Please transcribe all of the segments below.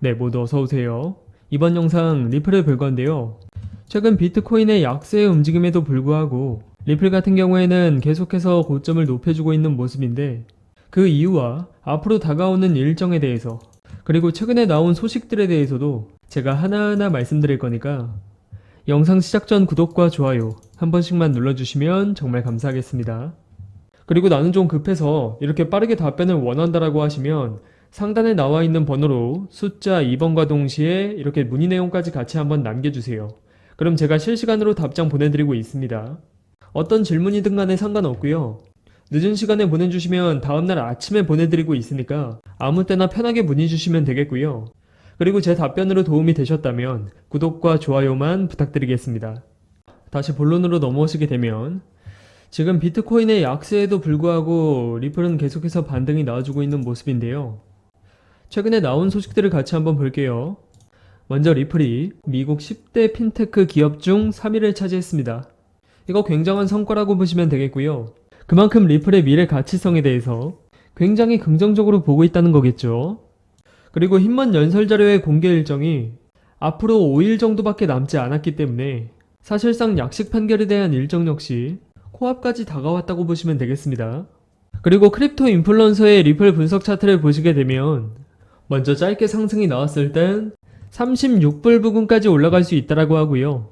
네, 모두 어서오세요. 이번 영상 리플을 볼 건데요. 최근 비트코인의 약세의 움직임에도 불구하고 리플 같은 경우에는 계속해서 고점을 높여주고 있는 모습인데 그 이유와 앞으로 다가오는 일정에 대해서 그리고 최근에 나온 소식들에 대해서도 제가 하나하나 말씀드릴 거니까 영상 시작 전 구독과 좋아요 한 번씩만 눌러주시면 정말 감사하겠습니다. 그리고 나는 좀 급해서 이렇게 빠르게 답변을 원한다라고 하시면 상단에 나와 있는 번호로 숫자 2번과 동시에 이렇게 문의 내용까지 같이 한번 남겨주세요. 그럼 제가 실시간으로 답장 보내드리고 있습니다. 어떤 질문이든 간에 상관없고요. 늦은 시간에 보내주시면 다음날 아침에 보내드리고 있으니까 아무 때나 편하게 문의 주시면 되겠고요. 그리고 제 답변으로 도움이 되셨다면 구독과 좋아요만 부탁드리겠습니다. 다시 본론으로 넘어오시게 되면 지금 비트코인의 약세에도 불구하고 리플은 계속해서 반등이 나와주고 있는 모습인데요. 최근에 나온 소식들을 같이 한번 볼게요. 먼저 리플이 미국 10대 핀테크 기업 중 3위를 차지했습니다. 이거 굉장한 성과라고 보시면 되겠고요. 그만큼 리플의 미래 가치성에 대해서 굉장히 긍정적으로 보고 있다는 거겠죠. 그리고 힘먼 연설 자료의 공개 일정이 앞으로 5일 정도밖에 남지 않았기 때문에 사실상 약식 판결에 대한 일정 역시 코앞까지 다가왔다고 보시면 되겠습니다. 그리고 크립토 인플루언서의 리플 분석 차트를 보시게 되면 먼저 짧게 상승이 나왔을 땐 36불 부근까지 올라갈 수 있다라고 하고요.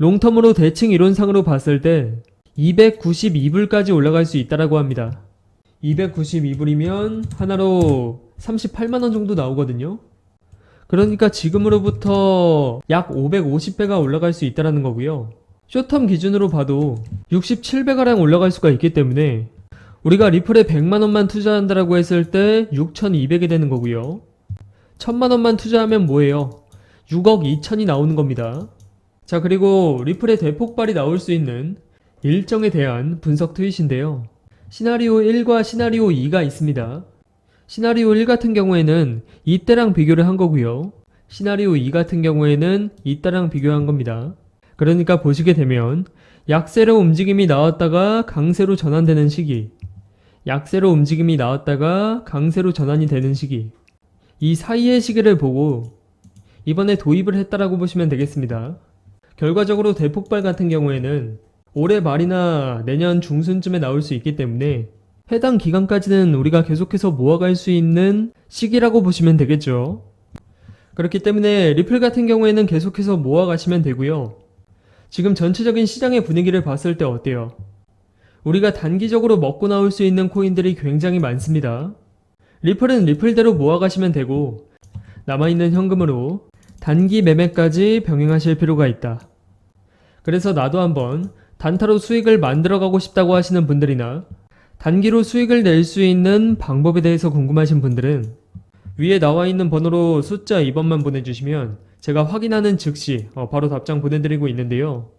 롱텀으로 대칭 이론상으로 봤을 때 292불까지 올라갈 수 있다라고 합니다. 292불이면 하나로 38만원 정도 나오거든요. 그러니까 지금으로부터 약 550배가 올라갈 수 있다라는 거고요. 쇼텀 기준으로 봐도 67배가량 올라갈 수가 있기 때문에 우리가 리플에 100만원만 투자한다라고 했을 때 6200이 되는 거고요. 1000만원만 투자하면 뭐예요? 6억 2천이 나오는 겁니다. 자, 그리고 리플의 대폭발이 나올 수 있는 일정에 대한 분석 트윗인데요. 시나리오 1과 시나리오 2가 있습니다. 시나리오 1 같은 경우에는 이때랑 비교를 한 거고요. 시나리오 2 같은 경우에는 이때랑 비교한 겁니다. 그러니까 보시게 되면 약세로 움직임이 나왔다가 강세로 전환되는 시기, 약세로 움직임이 나왔다가 강세로 전환이 되는 시기, 이 사이의 시기를 보고 이번에 도입을 했다라고 보시면 되겠습니다. 결과적으로 대폭발 같은 경우에는 올해 말이나 내년 중순쯤에 나올 수 있기 때문에 해당 기간까지는 우리가 계속해서 모아갈 수 있는 시기라고 보시면 되겠죠. 그렇기 때문에 리플 같은 경우에는 계속해서 모아가시면 되고요. 지금 전체적인 시장의 분위기를 봤을 때 어때요? 우리가 단기적으로 먹고 나올 수 있는 코인들이 굉장히 많습니다. 리플은 리플대로 모아가시면 되고 남아있는 현금으로 단기 매매까지 병행하실 필요가 있다. 그래서 나도 한번 단타로 수익을 만들어가고 싶다고 하시는 분들이나 단기로 수익을 낼 수 있는 방법에 대해서 궁금하신 분들은 위에 나와 있는 번호로 숫자 2번만 보내주시면 제가 확인하는 즉시 어, 바로 답장 보내드리고 있는데요.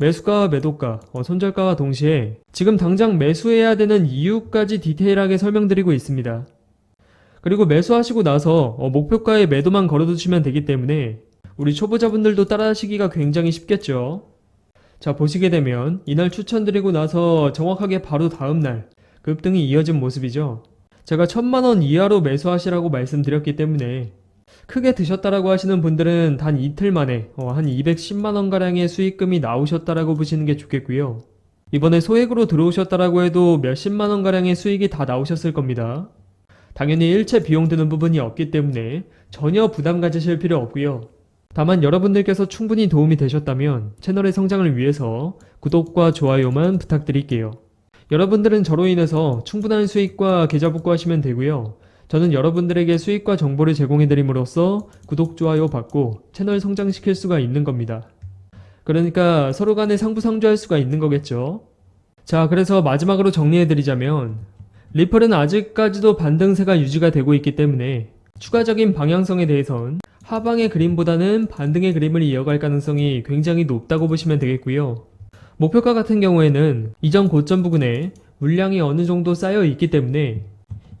매수가와 매도가, 어, 손절가와 동시에 지금 당장 매수해야 되는 이유까지 디테일하게 설명드리고 있습니다. 그리고 매수하시고 나서 어, 목표가에 매도만 걸어두시면 되기 때문에 우리 초보자분들도 따라하시기가 굉장히 쉽겠죠. 자 보시게 되면 이날 추천드리고 나서 정확하게 바로 다음날 급등이 이어진 모습이죠. 제가 천만원 이하로 매수하시라고 말씀드렸기 때문에 크게 드셨다라고 하시는 분들은 단 이틀 만에 어, 한 210만원가량의 수익금이 나오셨다라고 보시는 게 좋겠고요. 이번에 소액으로 들어오셨다라고 해도 몇십만원가량의 수익이 다 나오셨을 겁니다. 당연히 일체 비용 드는 부분이 없기 때문에 전혀 부담 가지실 필요 없고요. 다만 여러분들께서 충분히 도움이 되셨다면 채널의 성장을 위해서 구독과 좋아요만 부탁드릴게요. 여러분들은 저로 인해서 충분한 수익과 계좌 복구하시면 되고요. 저는 여러분들에게 수익과 정보를 제공해드림으로써 구독, 좋아요 받고 채널 성장시킬 수가 있는 겁니다. 그러니까 서로 간에 상부상조할 수가 있는 거겠죠. 자, 그래서 마지막으로 정리해드리자면 리플은 아직까지도 반등세가 유지가 되고 있기 때문에 추가적인 방향성에 대해선 하방의 그림보다는 반등의 그림을 이어갈 가능성이 굉장히 높다고 보시면 되겠고요. 목표가 같은 경우에는 이전 고점 부근에 물량이 어느 정도 쌓여 있기 때문에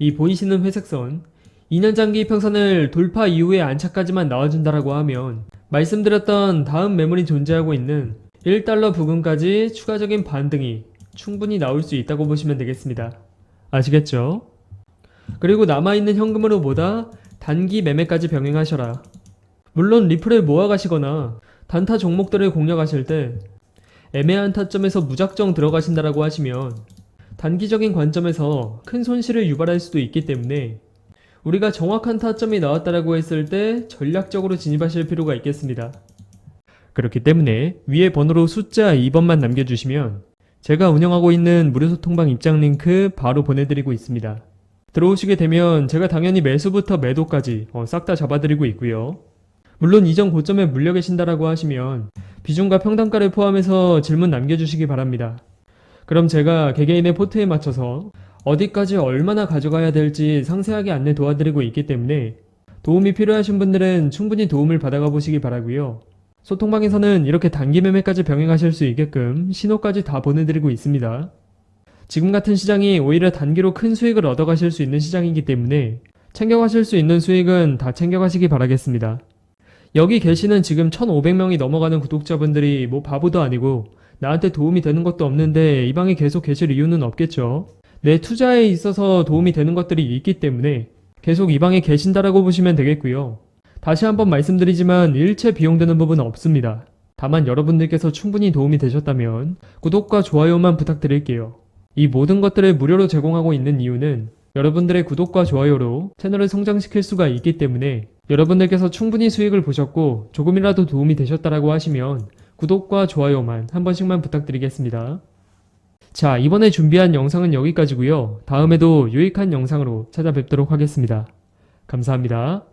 이 보이시는 회색선 2년 장기 평선을 돌파 이후에 안착까지만 나와준다라고 하면 말씀드렸던 다음 매물이 존재하고 있는 1달러 부근까지 추가적인 반등이 충분히 나올 수 있다고 보시면 되겠습니다. 아시겠죠? 그리고 남아있는 현금으로 보다 단기 매매까지 병행하셔라. 물론 리플을 모아가시거나 단타 종목들을 공략하실 때 애매한 타점에서 무작정 들어가신다라고 하시면 단기적인 관점에서 큰 손실을 유발할 수도 있기 때문에 우리가 정확한 타점이 나왔다라고 했을 때 전략적으로 진입하실 필요가 있겠습니다. 그렇기 때문에 위에 번호로 숫자 2번만 남겨주시면 제가 운영하고 있는 무료 소통방 입장 링크 바로 보내드리고 있습니다. 들어오시게 되면 제가 당연히 매수부터 매도까지 어, 싹 다 잡아드리고 있고요. 물론 이전 고점에 물려 계신다라고 하시면 비중과 평단가를 포함해서 질문 남겨주시기 바랍니다. 그럼 제가 개개인의 포트에 맞춰서 어디까지 얼마나 가져가야 될지 상세하게 안내 도와드리고 있기 때문에 도움이 필요하신 분들은 충분히 도움을 받아가 보시기 바라고요. 소통방에서는 이렇게 단기 매매까지 병행하실 수 있게끔 신호까지 다 보내드리고 있습니다. 지금 같은 시장이 오히려 단기로 큰 수익을 얻어가실 수 있는 시장이기 때문에 챙겨가실 수 있는 수익은 다 챙겨가시기 바라겠습니다. 여기 계시는 지금 1,500명이 넘어가는 구독자분들이 뭐 바보도 아니고 나한테 도움이 되는 것도 없는데 이 방에 계속 계실 이유는 없겠죠. 내 투자에 있어서 도움이 되는 것들이 있기 때문에 계속 이 방에 계신다라고 보시면 되겠고요. 다시 한번 말씀드리지만 일체 비용되는 부분은 없습니다. 다만 여러분들께서 충분히 도움이 되셨다면 구독과 좋아요만 부탁드릴게요. 이 모든 것들을 무료로 제공하고 있는 이유는 여러분들의 구독과 좋아요로 채널을 성장시킬 수가 있기 때문에 여러분들께서 충분히 수익을 보셨고 조금이라도 도움이 되셨다라고 하시면 구독과 좋아요만 한 번씩만 부탁드리겠습니다. 자, 이번에 준비한 영상은 여기까지고요. 다음에도 유익한 영상으로 찾아뵙도록 하겠습니다. 감사합니다.